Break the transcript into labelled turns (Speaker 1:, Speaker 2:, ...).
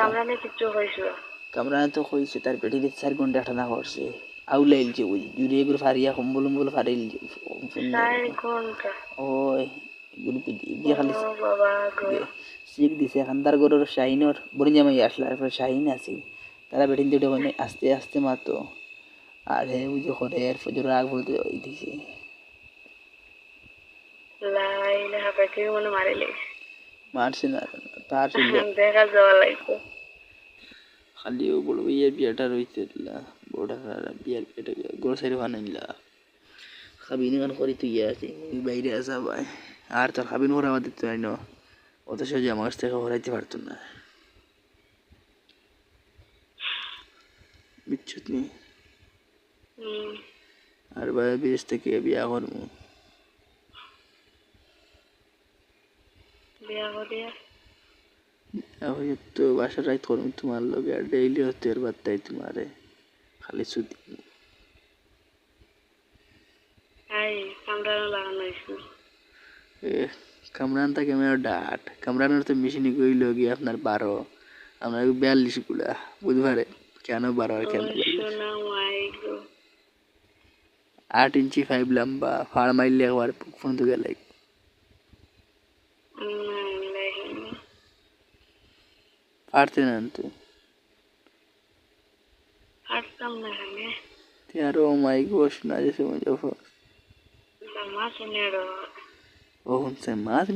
Speaker 1: কামরানে কিছু হয়েছিল
Speaker 2: কামরানে তো কইছে তার পেটিতে চার ঘণ্টা ঠান্ডা করছে। আউলাইলছে ওই জুড়ে এগুলো ফারিয়া কম্বল উম্বল ফারিল ওই এগুলো দিয়ে খালি
Speaker 1: ও বাবা গো।
Speaker 2: শিখ দিছে খান্দার গরুর শাহিনর বড়ি জামাই আসলে তারপরে শাহিন আছে। তারা বেটিন দুটো আস্তে আস্তে মাতো আর হে ওই যে করে এর ফজর আগ বলতে ওই দিছে।
Speaker 1: লাইলে হাফে থেকে মারিলে
Speaker 2: মারছে না তার
Speaker 1: দেখা যাওয়া লাগতো
Speaker 2: খালি ও বড় বিয়ের বিয়েটা রয়েছে বড় বিয়ের বিয়েটা গোর সাইড বানাইলা খাবিন গান করি তুই আছে বাইরে আসা ভাই। আর তোর খাবিন ভরা আমাদের তো আইন অত সহজে আমার কাছ থেকে হরাইতে পারতো না। বিচ্ছুত নি।
Speaker 1: হুম।
Speaker 2: আর ভাই বিদেশ থেকে বিয়া করব
Speaker 1: বিয়া করিয়া
Speaker 2: তো বাসা রাইত করব তোমার লগে আর ডেইলি হতে আর বার্তাই তোমারে খালি ছুটি
Speaker 1: কামরানো
Speaker 2: থাকে আমার ডাট। কামরানের তো মেশিনে গইল গিয়ে আপনার বারো। আপনার বিয়াল্লিশগুলা বুধবারে। কেন বারো আর কেন আট ইঞ্চি ফাইভ লম্বা ফাড় মাইলে একবার ফোন তো গেলে পারতে না তো
Speaker 1: হাঁটতাম না এখানে
Speaker 2: আরও মাইক বস না যেছে মুজফর
Speaker 1: মা শুনে
Speaker 2: ও শুনছে মাছ